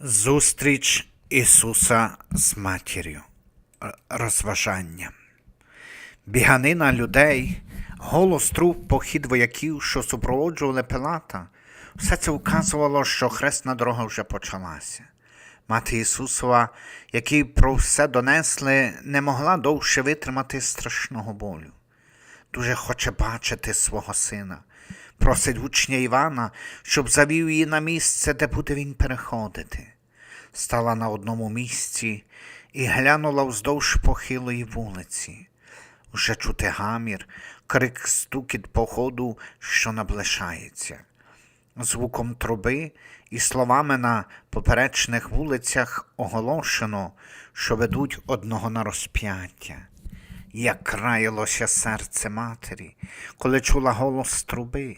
Зустріч Ісуса з матір'ю. Розважання. Біганина людей, голос труп, похід вояків, що супроводжували Пилата, все це вказувало, що хресна дорога вже почалася. Мати Ісусова, який про все донесли, не могла довше витримати страшного болю. Дуже хоче бачити свого сина. Просить учня Івана, щоб завів її на місце, де буде він переходити. Стала на одному місці і глянула вздовж похилої вулиці. Уже чути гамір, крик стукіт походу, що наближається. Звуком труби і словами на поперечних вулицях оголошено, що ведуть одного на розп'яття. Як краялося серце матері, коли чула голос труби,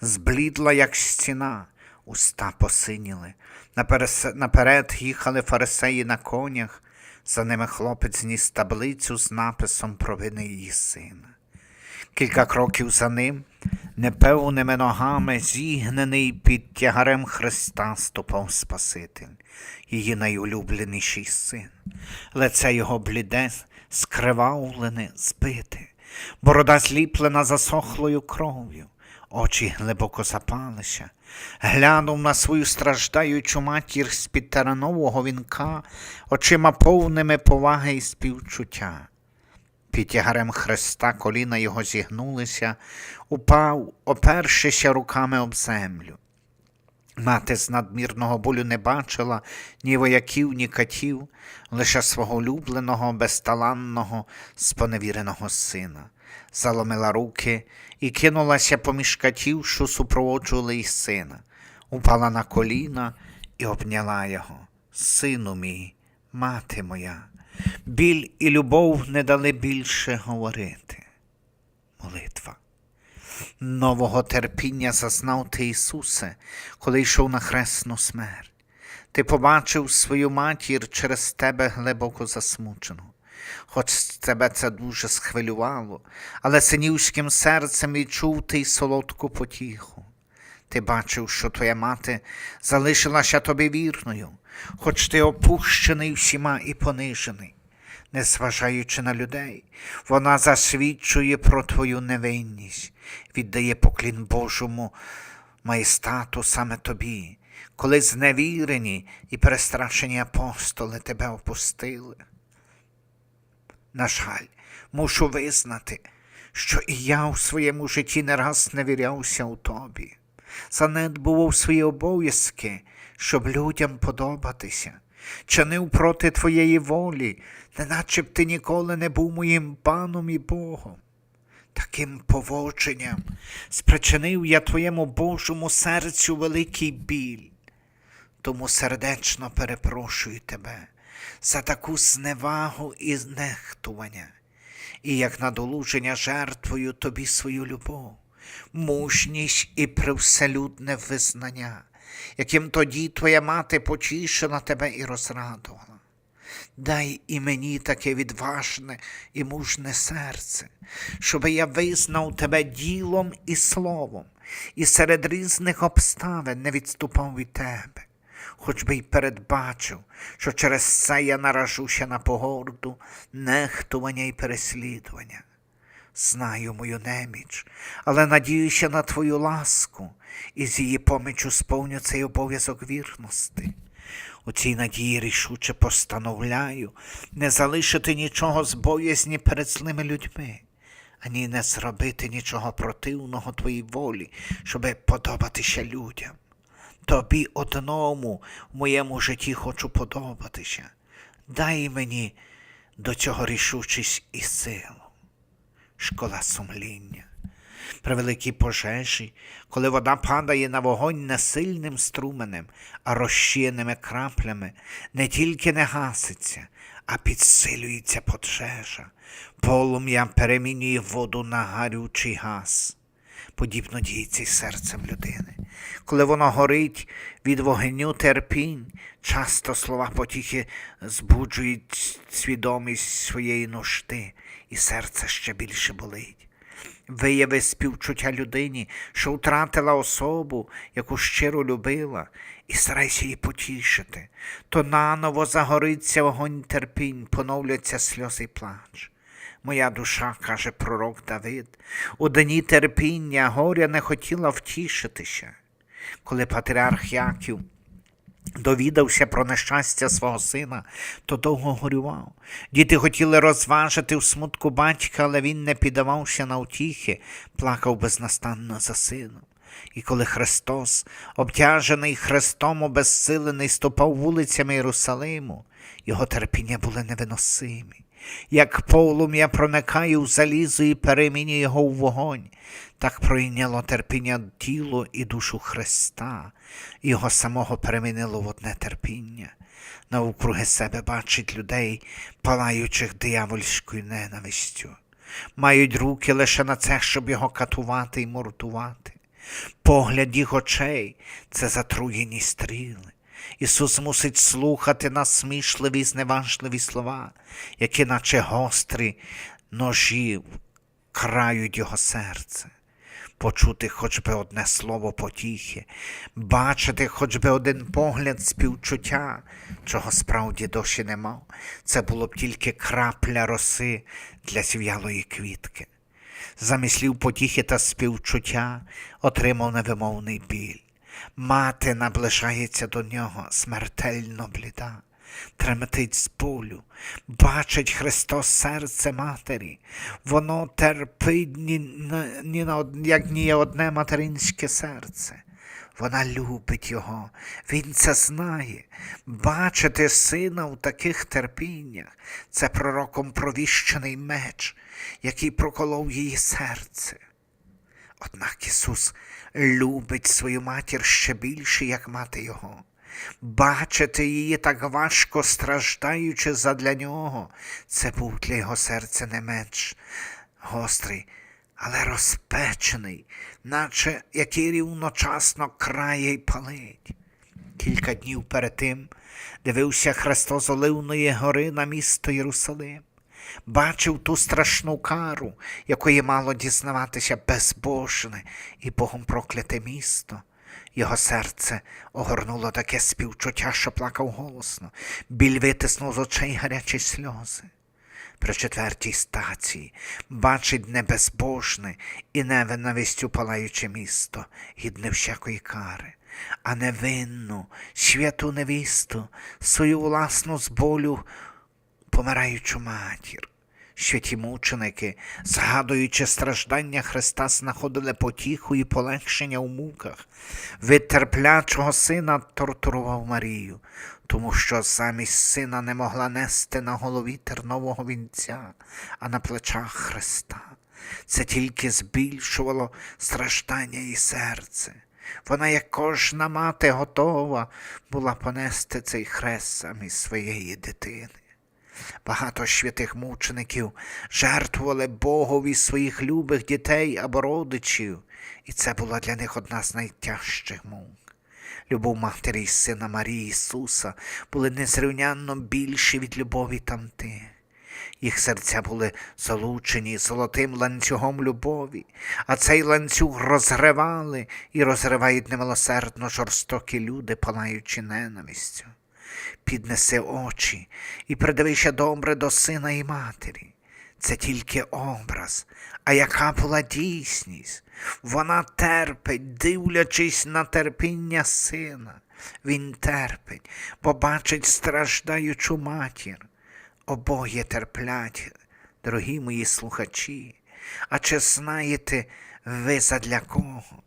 зблідла, як стіна, уста посиніли. Наперед їхали фарисеї на конях, за ними хлопець ніс таблицю з написом про вини її сина. Кілька кроків за ним, непевними ногами, зігнений під тягарем Христа ступав Спаситель, її найулюбленіший син. Лице його бліде, скривавлене, збите, борода зліплена засохлою кров'ю, очі глибоко запалися. Глянув на свою страждаючу матір з-під теранового вінка, очима повними поваги і співчуття. Під тягарем Христа коліна його зігнулися, упав, опершися руками об землю. Мати з надмірного болю не бачила ні вояків, ні катів, лише свого улюбленого, безталанного, споневіреного сина. Заломила руки і кинулася поміж катів, що супроводжували її сина, упала на коліна і обняла його. Сину мій, мати моя, біль і любов не дали більше говорити. Молитва. Нового терпіння зазнав ти, Ісусе, коли йшов на хресну смерть. Ти побачив свою матір через тебе глибоко засмучену. Хоч тебе це дуже схвилювало, але синівським серцем відчув ти й солодку потіху. Ти бачив, що твоя мати залишилася тобі вірною, хоч ти опущений всіма і понижений. Незважаючи на людей, вона засвідчує про твою невинність, віддає поклін Божому маєстату саме тобі, коли зневірені і перестрашені апостоли тебе опустили. На жаль, мушу визнати, що і я у своєму житті не раз не вірявся у тобі, занедбував свої обов'язки, щоб людям подобатися, чинив проти твоєї волі, неначе б ти ніколи не був моїм паном і Богом. Таким поводженням спричинив я твоєму Божому серцю великий біль. Тому сердечно перепрошую тебе за таку зневагу і нехтування, і як надолуження жертвою тобі свою любов, мужність і привселюдне визнання, яким тоді твоя мати потішила тебе і розрадувала. Дай і мені таке відважне і мужне серце, щоб я визнав тебе ділом і словом, і серед різних обставин не відступав від тебе, хоч би й передбачив, що через це я наражуся на погорду, нехтування і переслідування. Знаю мою неміч, але надіюся на твою ласку, і з її помічю сповню цей обов'язок вірності. У цій надії рішуче постановляю не залишити нічого з боязні перед злими людьми, ані не зробити нічого противного твоїй волі, щоби подобатися людям. Тобі одному в моєму житті хочу подобатися. Дай мені до цього рішучість і силу. Школа сумління. При великій пожежі, коли вода падає на вогонь не сильним струменем, а розчинними краплями, не тільки не гаситься, а підсилюється пожежа. Полум'я перемінює воду на гарючий газ. Подібно діється й серцем людини. Коли воно горить від вогню терпінь, часто слова потіхи збуджують свідомість своєї нужди, і серце ще більше болить. Вияви співчуття людині, що втратила особу, яку щиро любила, і старайся її потішити, то наново загориться вогонь терпінь, поновляться сльози й плач. Моя душа, каже пророк Давид, у дні терпіння горя не хотіла втішитися. Коли патріарх Яків довідався про нещастя свого сина, то довго горював. Діти хотіли розважити в смутку батька, але він не піддавався на утіхи, плакав безнастанно за сином. І коли Христос, обтяжений Христом, обезсилений, ступав вулицями Єрусалиму, його терпіння були невиносимі. Як полум'я проникає в залізо і перемінює його в вогонь, так пройняло терпіння тіло і душу Христа, його самого перемінило в одне терпіння. Навкруги себе бачить людей, палаючих диявольською ненавистю. Мають руки лише на це, щоб його катувати і мордувати. Погляд їх очей це затруєні стріли. Ісус мусить слухати насмішливі, зневажливі слова, які, наче гострі ножі, крають його серце. Почути хоч би одне слово потіхи, бачити хоч би один погляд співчуття, чого справді досі не мав, це було б тільки крапля роси для сів'ялої квітки. Замість слів потіхи та співчуття отримав невимовний біль. Мати наближається до нього смертельно бліда, тремтить з болю, бачить Христос серце матері, воно терпить ні, ні на як ні одне материнське серце. Вона любить його, він це знає. Бачити сина в таких терпіннях це пророком провіщений меч, який проколов її серце. Однак Ісус любить свою матір ще більше, як мати Його. Бачити її так важко страждаючи задля нього, це був для його серця не меч гострий, але розпечений, наче який рівночасно крає й палить. Кілька днів перед тим дивився Христос Оливної гори на місто Єрусалим, бачив ту страшну кару, якої мало дізнаватися безбожне і Богом прокляте місто. Його серце огорнуло таке співчуття, що плакав голосно, біль витиснув з очей гарячі сльози. При четвертій стації бачить небезбожне і невинавістю палаюче місто, гідне всякої кари, а невинну, святу невісту, свою власну з болю помираючу матір. Святі мученики, згадуючи страждання Христа, знаходили потіху і полегшення у муках. Від терплячого сина тортурував Марію, тому що замість сина не могла нести на голові тернового вінця, а на плечах Христа. Це тільки збільшувало страждання і серце. Вона, як кожна мати, готова була понести цей хрест замість своєї дитини. Багато святих мучеників жертвували Богові своїх любих дітей або родичів, і це була для них одна з найтяжчих мук. Любов матері і сина Марії Ісуса були незрівнянно більші від любові тамтих. Їх серця були залучені золотим ланцюгом любові, а цей ланцюг розривали і розривають немилосердно жорстокі люди, палаючи ненавистю піднеси очі і придивися добре до сина і матері. Це тільки образ, а яка була дійсність? Вона терпить, дивлячись на терпіння сина. Він терпить, бо бачить страждаючу матір. Обоє терплять, дорогі мої слухачі. А чи знаєте ви задля кого?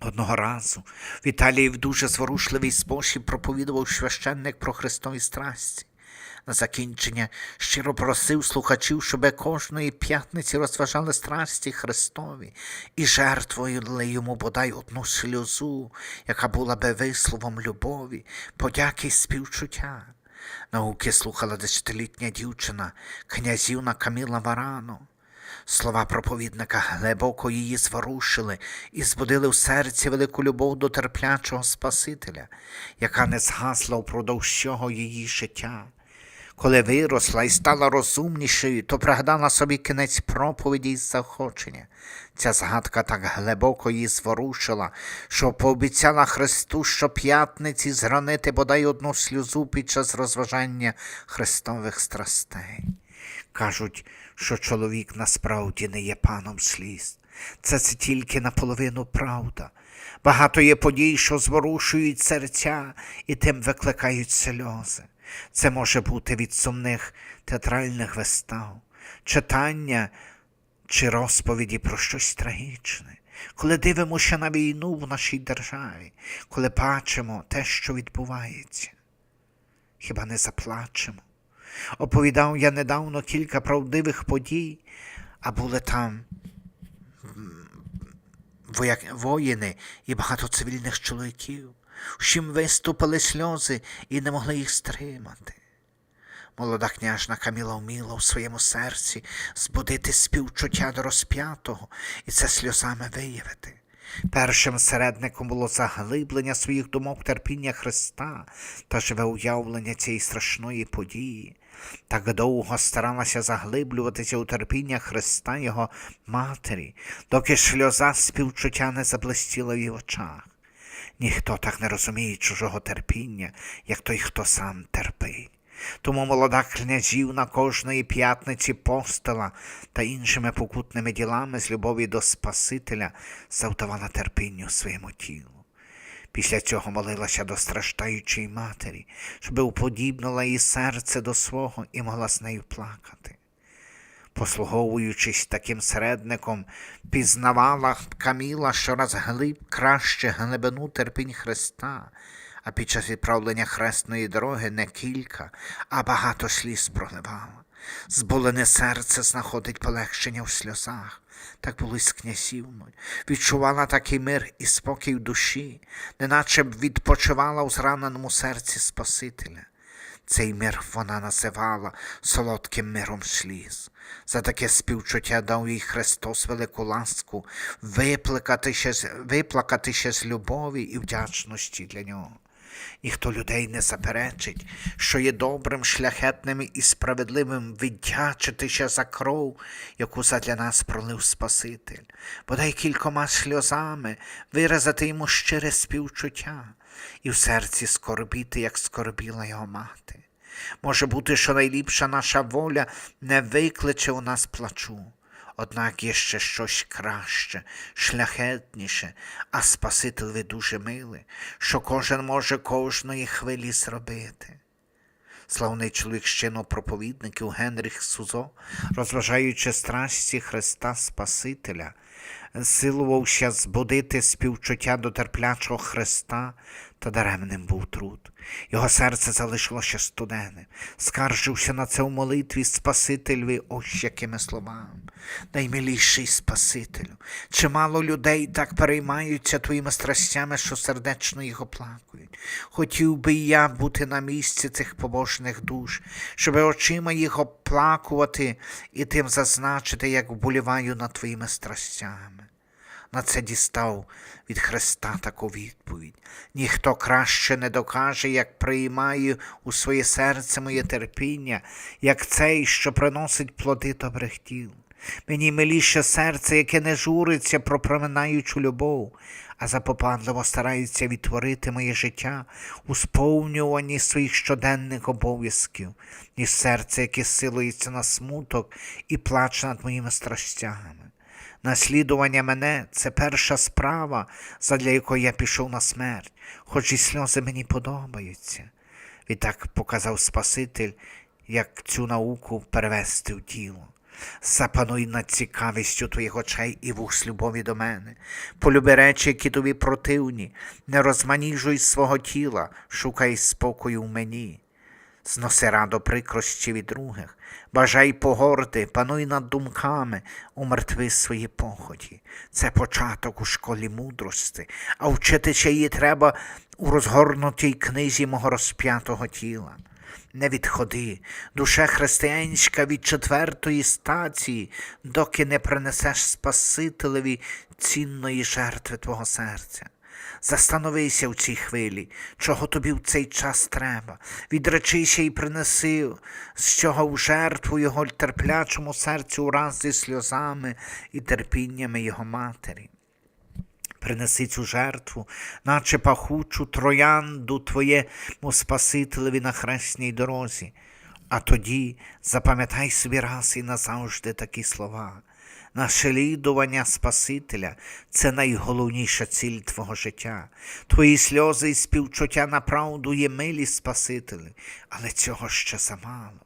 Одного разу в Італії в дуже зворушливий спосіб проповідував священник про Христові страсті. На закінчення щиро просив слухачів, щоб кожної п'ятниці розважали страсті Христові і жертвували йому бодай одну сльозу, яка була би висловом любові, подяки й співчуття. Науки слухала десятилітня дівчина, князівна Каміла Варано. Слова проповідника глибоко її зворушили і збудили в серці велику любов до терплячого Спасителя, яка не згасла впродовж всього її життя. Коли виросла і стала розумнішою, то пригадала собі кінець проповіді із заохочення. Ця згадка так глибоко її зворушила, що пообіцяла Христу щоп'ятниці зранити бодай одну сльозу під час розважання Христових страстей. Кажуть, що чоловік насправді не є паном сліз. Це, це тільки наполовину правда. Багато є подій, що зворушують серця і тим викликають сльози. Це може бути від сумних театральних вистав, читання чи розповіді про щось трагічне, коли дивимося на війну в нашій державі, коли бачимо те, що відбувається. Хіба не заплачемо? Оповідав я недавно кілька правдивих подій, а були там вояк... воїни і багато цивільних чоловіків. Вщим виступили сльози і не могли їх стримати. Молода княжна Каміла вміла у своєму серці збудити співчуття до розп'ятого і це сльозами виявити. Першим середником було заглиблення своїх думок терпіння Христа та живе уявлення цієї страшної події. Так довго старалася заглиблюватися у терпіння Христа Його Матері, доки сльоза співчуття не заблистіла в її очах. Ніхто так не розуміє чужого терпіння, як той, хто сам терпить. Тому молода князівна кожної п'ятниці постила та іншими покутними ділами з любові до Спасителя завдавала терпінню своєму тілу. Після цього молилася до страждаючої матері, щоб уподібнила її серце до свого і могла з нею плакати. Послуговуючись таким середником, пізнавала Каміла щораз глиб краще глибину терпінь Христа, а під час відправлення хресної дороги не кілька, а багато сліз проливала. Зболене серце знаходить полегшення в сльозах. Так було й з князівною. Відчувала такий мир і спокій в душі, неначе б відпочивала у зраненому серці Спасителя. Цей мир вона називала солодким миром сліз. За таке співчуття дав їй Христос велику ласку виплакатися, виплакатися з любові і вдячності для нього. Ніхто людей не заперечить, що є добрим, шляхетним і справедливим віддячитися за кров, яку задля нас пролив Спаситель, бодай кількома сльозами виразити йому щире співчуття і в серці скорбіти, як скорбіла його мати. Може бути, що найліпша наша воля не викличе у нас плачу. Однак є ще щось краще, шляхетніше, а Спасителеві дуже миле, що кожен може кожної хвилі зробити. Славний чоловік щино проповідників Генріх Сузо, розважаючи страсті Христа Спасителя, силувався збудити співчуття до терплячого Христа, та даремним був труд. Його серце залишилося студеним, скаржився на це у молитві Спасителеві ось якими словами. Наймиліший Спасителю, чимало людей так переймаються твоїми страстями, що сердечно їх оплакують. Хотів би я бути на місці цих побожних душ, щоб очима їх оплакувати і тим зазначити, як вболіваю над твоїми страстями. На це дістав від Христа таку відповідь. Ніхто краще не докаже, як приймає у своє серце моє терпіння, як цей, що приносить плоди добрих діл. Мені миліше серце, яке не журиться про проминаючу любов, а запопадливо старається відтворити моє життя у сповнюванні своїх щоденних обов'язків, ніж серце, яке силується на смуток і плаче над моїми страстями. Наслідування мене це перша справа, задля якої я пішов на смерть, хоч і сльози мені подобаються. Відтак показав Спаситель, як цю науку перевести в діло. Запануй над цікавістю твоїх очей і вух любові до мене. Полюби речі, які тобі противні, не розманіжуй свого тіла, шукай спокою в мені. Зноси радо прикрощі від других, бажай погорди, пануй над думками, умертви свої поході. Це початок у школі мудрости, а вчитися її треба у розгорнутій книзі мого розп'ятого тіла. Не відходи, душе християнська від четвертої стації, доки не принесеш Спасителеві цінної жертви твого серця. Застановися в цій хвилі, чого тобі в цей час треба. Відречися і принеси з чого в жертву його терплячому серцю ураз зі сльозами і терпіннями його матері. Принеси цю жертву, наче пахучу троянду твоєму Спасителеві на хресній дорозі. А тоді запам'ятай собі раз і назавжди такі слова. Наслідування Спасителя це найголовніша ціль твого життя. Твої сльози і співчуття на правду є милі Спасителі, але цього ще замало.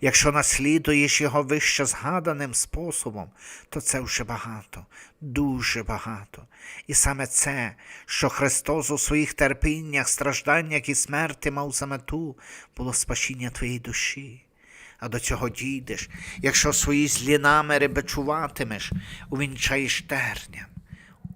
Якщо наслідуєш його вище згаданим способом, то це вже багато, дуже багато. І саме це, що Христос у своїх терпіннях, стражданнях і смерті мав за мету, було спасіння твоєї душі. А до цього дійдеш, якщо свої злі наміри бичуватимеш, увінчаєш терням.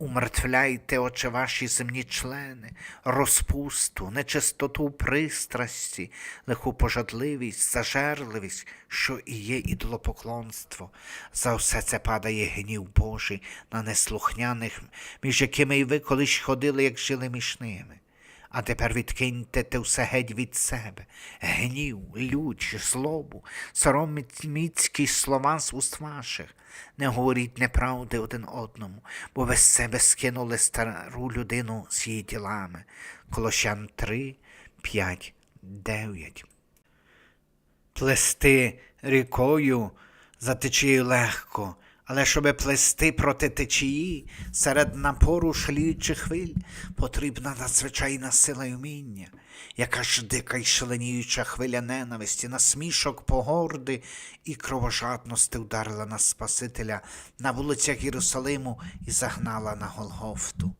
Умертвляйте, очі ваші земні члени, розпусту, нечистоту пристрасті, лиху пожадливість, зажерливість, що і є ідолопоклонство. За все це падає гнів Божий на неслухняних, між якими і ви колись ходили, як жили між ними. А тепер відкиньте те все геть від себе, гнів, лють, злобу, сороміцькі слова з уст ваших. Не говоріть неправди один одному, бо ви з себе скинули стару людину з її ділами. Колощан 3, 5, 9. Плести рікою за течією легко, але щоби плести проти течії серед напору шліючих хвиль, потрібна надзвичайна сила й уміння, яка ж дика й шаленіюча хвиля ненависті, насмішок, погорди і кровожадності ударила на Спасителя на вулицях Єрусалиму і загнала на Голгофту.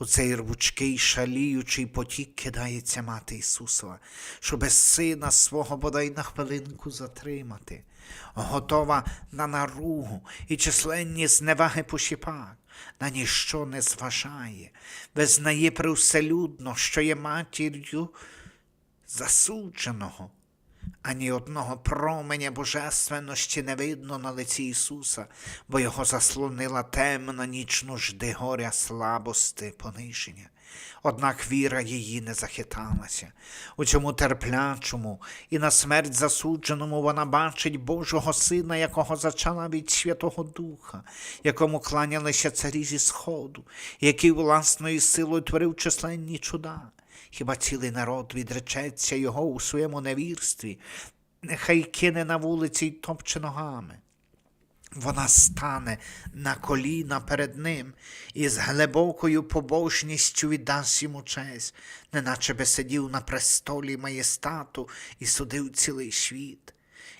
У цей рвучкий шаліючий потік кидається мати Ісусова, щоби сина свого бодай на хвилинку затримати, готова на наругу і численні зневаги пошіпак, на ніщо не зважає, визнає привселюдно, що є матір'ю засудженого. Ані одного променя божественності не видно на лиці Ісуса, бо його заслонила темна нічну жди горя слабости, пониження. Однак віра її не захиталася. У цьому терплячому і на смерть засудженому вона бачить Божого Сина, якого зачала від Святого Духа, якому кланялися царі зі Сходу, який власною силою творив численні чуда. Хіба цілий народ відречеться його у своєму невірстві, нехай кине на вулиці й топче ногами. Вона стане на коліна перед ним і з глибокою побожністю віддасть йому честь, неначе би сидів на престолі маєстату і судив цілий світ.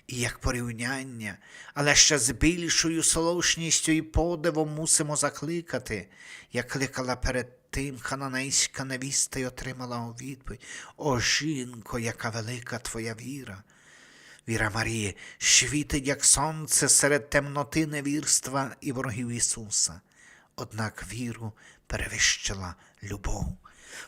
І як порівняння, але ще з більшою солошністю і подивом мусимо закликати, як кликала перед тим хананейська невіста й отримала у відповідь О, жінко, яка велика твоя віра! Віра Марії світить, як сонце серед темноти невірства і ворогів Ісуса. Однак віру перевищила любов.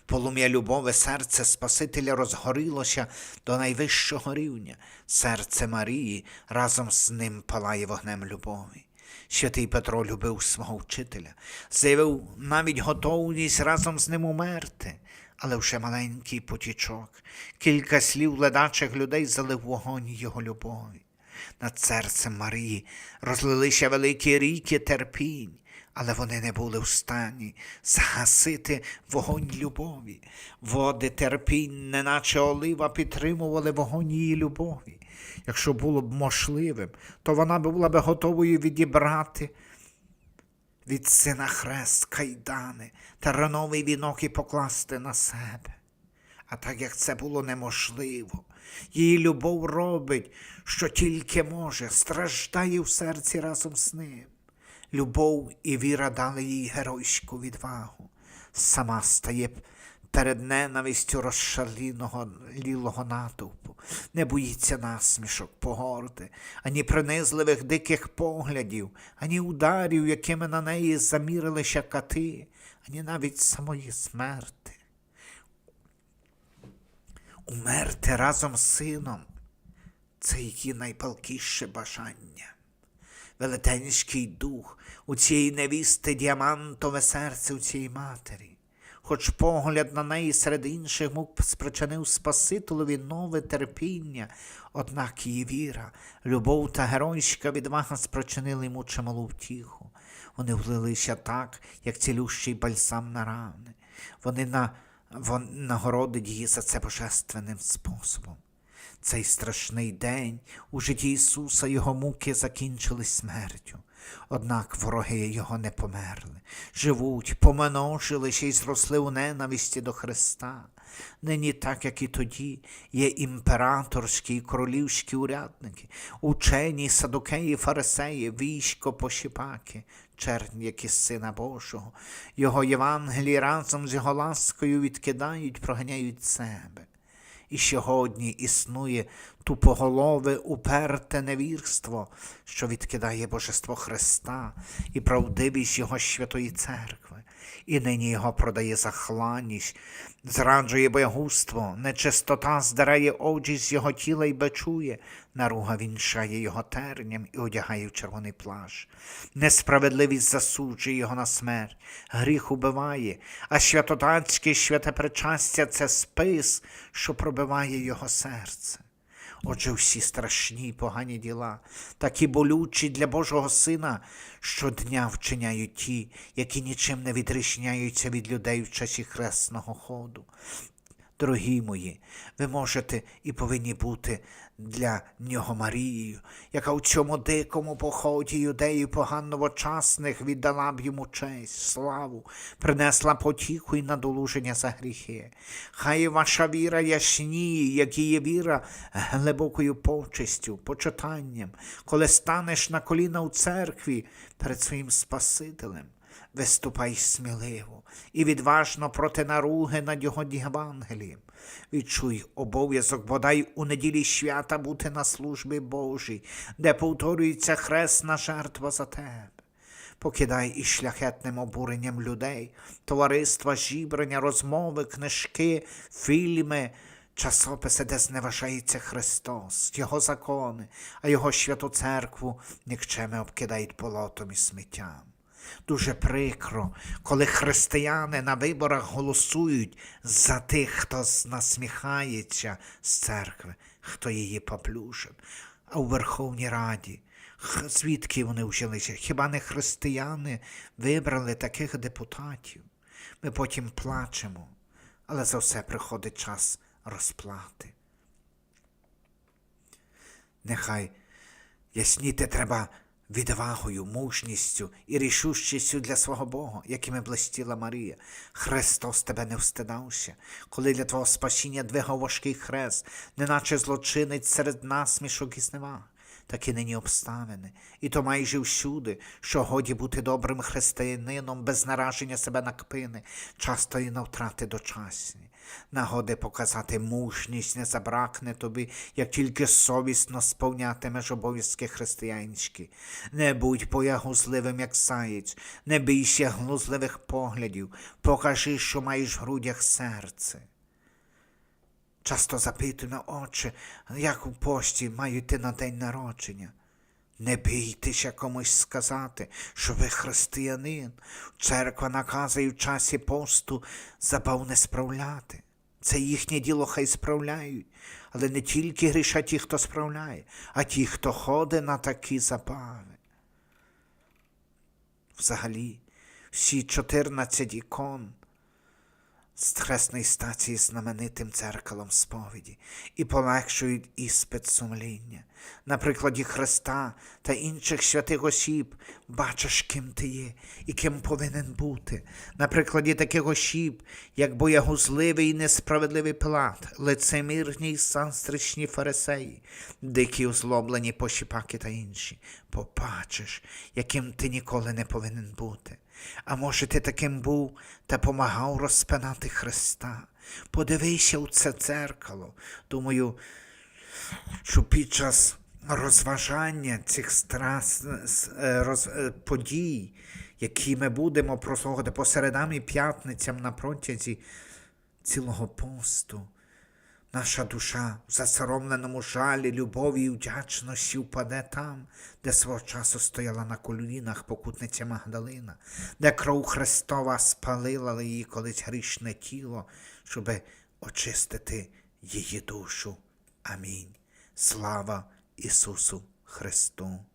Полум'я любові серце Спасителя розгорілося до найвищого рівня. Серце Марії разом з ним палає вогнем любові. Святий Петро любив свого вчителя, заявив навіть готовність разом з ним умерти, але вже маленький потічок, кілька слів ледачих людей залив вогонь його любові. Над серцем Марії розлилися великі ріки терпінь, але вони не були в стані загасити вогонь любові. Води терпінь, неначе олива, підтримували вогонь її любові. Якщо було б можливим, то вона була б готовою відібрати від сина хрест кайдани та рановий вінок і покласти на себе. А так як це було неможливо, її любов робить, що тільки може, страждає в серці разом з ним. Любов і віра дали їй геройську відвагу. Сама стає перед ненавистю розшаліного лілого натовпу, не боїться насмішок, погорди, ані принизливих диких поглядів, ані ударів, якими на неї замірилися кати, ані навіть самої смерти. Умерти разом з сином це її найпалкіше бажання. Велетенський дух у цієї невісти діамантове серце у цієї матері. хоч погляд на неї серед інших мук спричинив Спасителові нове терпіння, однак її віра, любов та геройська відвага спричинили йому чималу втіху. Вони влилися так, як цілющий бальсам на рани. Вони на, вон, нагородить її за це божественним способом. Цей страшний день у житті Ісуса його муки закінчились смертю. Однак вороги його не померли, живуть, помножилися і зросли у ненависті до Христа. Нині, так як і тоді, є імператорські і королівські урядники, учені, садокеї, фарисеї, військо пошіпаки, із Сина Божого. Його Євангелії разом з його ласкою відкидають, проганяють себе. І сьогодні існує тупоголове уперте невірство, що відкидає Божество Христа і правдивість Його святої церкви, і нині його продає за хланність, зраджує боягузтво, нечистота здирає очі з його тіла і бичує, наруга вінчає його терням і одягає в червоний плащ. Несправедливість засуджує його на смерть, гріх убиває, а святотатське святе причастя це спис, що пробиває його серце. Отже, всі страшні й погані діла, такі болючі для Божого Сина, щодня вчиняють ті, які нічим не відрізняються від людей в часі хресного ходу. Дорогі мої, ви можете і повинні бути для нього Марією, яка у цьому дикому поході юдеїв поганновочасних віддала б йому честь, славу, принесла потіху і надолуження за гріхи. Хай ваша віра ясніє, як її віра глибокою почестю, почитанням, коли станеш на коліна у церкві перед своїм Спасителем. Виступай сміливо і відважно проти наруги над його Євангелієм. Відчуй обов'язок бодай у неділі свята бути на службі Божій, де повторюється хресна жертва за тебе. Покидай із шляхетним обуренням людей, товариства, зібрання, розмови, книжки, фільми, часописи, де зневажається Христос, Його закони, а Його святу церкву нікчеми обкидають болотом і сміттям. Дуже прикро, коли християни на виборах голосують за тих, хто насміхається з церкви, хто її поплюжив. А у Верховній Раді звідки вони вжилися? Хіба не християни вибрали таких депутатів? Ми потім плачемо, але за все приходить час розплати. Нехай ясніти треба відвагою, мужністю і рішучістю для свого Бога, якими блистіла Марія. Христос тебе не встидався, коли для твого спасіння двигав важкий хрест, неначе злочинець серед насмішок і зневаг. Такі нині обставини, і то майже всюди, що годі бути добрим християнином без нараження себе на кпини, часто і на втрати дочасні. Нагоди показати мужність не забракне тобі, як тільки совісно сповнятимеш обов'язки християнські. Не будь боягузливим, як заєць, не бійся глузливих поглядів, покажи, що маєш в грудях серце. Часто запитуємо, отче, як у пості маю йти на день народження. Не бійтеся комусь сказати, що ви християнин. Церква наказує в часі посту забав не справляти. Це їхнє діло хай справляють, але не тільки грішать ті, хто справляє, а ті, хто ходить на такі забави. Взагалі, всі 14 ікон з хресної стації знаменитим дзеркалом сповіді і полегшують іспит сумління. На прикладі Христа та інших святих осіб бачиш, ким ти є і ким повинен бути. На прикладі таких осіб, як боягузливий і несправедливий Пилат, лицемірні й санстричні фарисеї, дикі озлоблені пошіпаки та інші, побачиш, яким ти ніколи не повинен бути. А може, ти таким був та помагав розпинати Христа. Подивися у це дзеркало. Думаю, що під час розважання цих страс, е, роз, е, подій, які ми будемо прослухати по і п'ятницям на протязі цілого посту, Наша душа в засоромленому жалі, любові і вдячності впаде там, де свого часу стояла на колінах покутниця Магдалина, де кров Христова спалила її колись грішне тіло, щоби очистити її душу. Амінь. Слава Ісусу Христу!